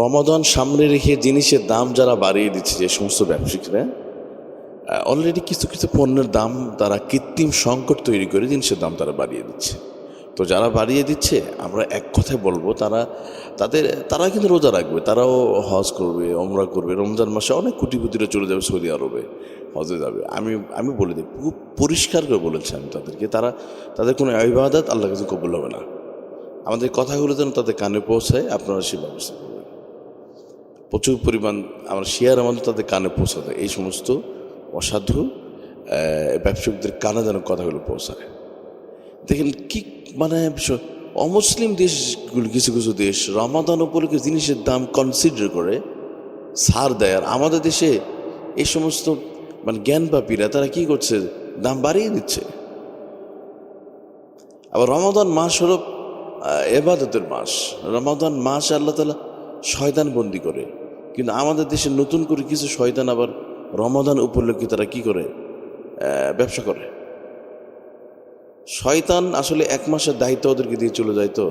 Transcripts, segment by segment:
রমাদান সামনে রেখে জিনিসের দাম যারা বাড়িয়ে দিচ্ছে, যে সমস্ত ব্যবসায়িকরা অলরেডি কিছু কিছু পণ্যের দাম তারা কৃত্রিম সংকট তৈরি করে জিনিসের দাম তারা বাড়িয়ে দিচ্ছে। তো যারা বাড়িয়ে দিচ্ছে, আমরা এক কথায় বলব, তারা, তাদের, তারা কিন্তু রোজা রাখবে, তারাও হজ করবে অমরা করবে, রমজান মাসে অনেক কোটিপতিরা চলে যাবে সৌদি আরবে, হজে যাবে। আমি আমি বলে দিই, খুব পরিষ্কার করে বলেছি আমি তাদেরকে, তারা, তাদের কোনো ইবাদত আল্লাহ কাছে কবুল হবে না। আমাদের কথাগুলো যেন তাদের কানে পৌঁছায়, আপনারা সে ব্যবস্থা প্রচুর পরিমাণ আমরা শেয়ার আমাদের তাদের কানে পৌঁছাতে এই সমস্ত অসাধু আহ, ব্যবসায়িকদের কানে যেন কথাগুলো পৌঁছায়। দেখেন কি মানে অমুসলিম দেশগুলো কিছু কিছু দেশ রমাদান উপলক্ষে জিনিসের দাম কনসিডার করে ছাড় দেয়। আর আমাদের দেশে এই সমস্ত মানে জ্ঞানপাপীরা তারা কি করছে? দাম বাড়িয়ে দিচ্ছে। আবার রমাদান মাস হল এবাদতের মাস। রমাদান মাস আল্লাহ তালা শয়তান বন্দি করে। কিন্তু আমাদের দেশে নতুন করে কিছু শয়তান আবার রমাদান উপলক্ষে তারা কি করে? ব্যবসা করে। শয়তান আসলে এক মাসের দায়িত্ব ওদেরকে দিয়ে চলে যায় তো।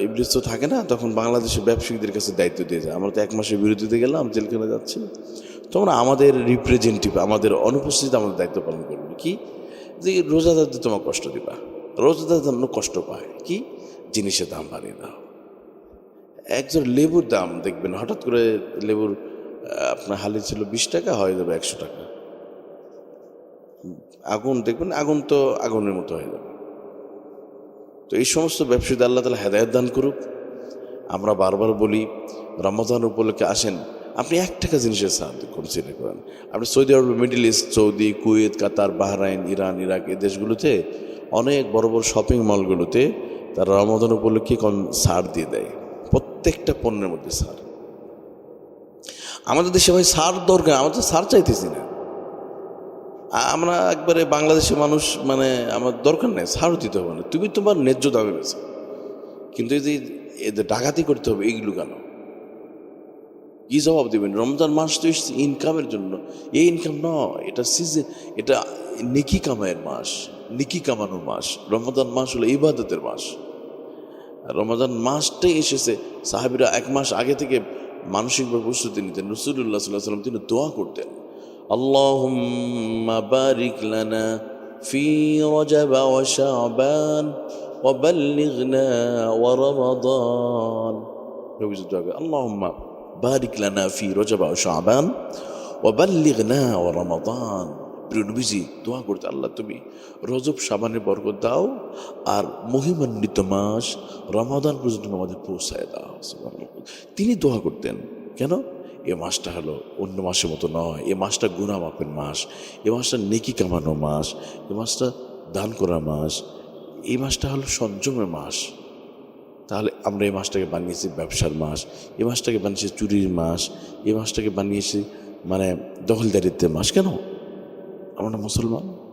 ইবলিস তো থাকে না, তখন বাংলাদেশের ব্যবসায়ীদের কাছে দায়িত্ব দিয়ে যায়। আমরা তো এক মাসের বিরতিতে গেলাম জেলখানে যাচ্ছি। তখন আমাদের রিপ্রেজেন্টেটিভ আমাদের অনুপস্থিত আমাদের দায়িত্ব পালন করবে। কি? যে রোজাদারদের তোমার কষ্ট দিবা। রোজাদার জন্য কষ্ট পায়। কি? জিনিসের দাম বাড়িয়ে দাও। একজন লেবুর দাম দেখবেন, হঠাৎ করে লেবুর আপনার হালি ছিল বিশ টাকা, হয়ে যাবে একশো টাকা। আগুন, দেখবেন আগুন তো আগুনের মতো হয়ে যাবে। তো এই সমস্ত ব্যবসায়ীদের আল্লাহ তালা হেদায়ত দান করুক। আমরা বারবার বলি, রমজান উপলক্ষে আসেন, আপনি এক টাকা জিনিসের সাহায্য কনসিডার করেন আপনি Saudi Arab, Middle East, Saudi, Kuwait, Qatar, Bahrain, Iran, Iraq, এই দেশগুলোতে অনেক বড় বড় শপিং মলগুলোতে তারা রমজান উপলক্ষে কম ছাড় দিয়ে দেয়। প্রত্যেকটা পণ্যের মধ্যে সার। আমাদের দেশে ভাই সার দরকার আমাদের সার চাইতেছি না। আমরা একবারে বাংলাদেশের মানুষ মানে আমার দরকার নেই, সারও দিতে হবে না। তুমি তোমার ন্যায্য দামে বেছো কিন্তু এই যে এদের ডাকাতি করতে হবে, এইগুলো কেন? কি জবাব দেবেন? রমজান মাস তো এসেছে ইনকামের জন্য। এই ইনকাম নয় এটা সিজন এটা নিকি কামাইয়ের মাস, নিকি কামানোর মাস। রমজান মাস হলো ইবাদতের মাস। রমজান মাসটাই এসেছে। সাহাবিরা এক মাস আগে থেকে মানসিকভাবে প্রস্তুতি নিতেন। রসুল্লাহ সাল্লাহ সাল্লাম তিনি দোয়া করতেন। আল্লাহুম্মা বারিক লানা শাবান ওয়া বাল্লিগনা ওয়া রমাদান। নবী দোয়া করে আল্লাহুম্মা বারিক লানা ফি রজব ওয়া শাবান ওয়া বাল্লিগনা ওয়া রমাদান। প্রিয় নবীজি, দোয়া করতে আল্লাহ তুমি রজব, সাবানের বরকত দাও আর মহিমান্বিত মাস রমাদান পর্যন্ত আমাদের পৌঁছায় দাও। তিনি দোয়া করতেন, কেন? এ মাসটা হলো অন্য মাসের মতো নয়, এ মাসটা গুণা মাপের মাস, এ মাসটা নেকি কামানো মাস, এ মাসটা দান করা মাস এই মাসটা হলো সংযমের মাস। তাহলে আমরা এই মাসটাকে বানিয়েছি ব্যবসার মাস, এ মাসটাকে বানিয়েছি চুরির মাস, এ মাসটাকে বানিয়েছি মানে দখলদারিত্বের মাস, কেন? আমরা মুসলমান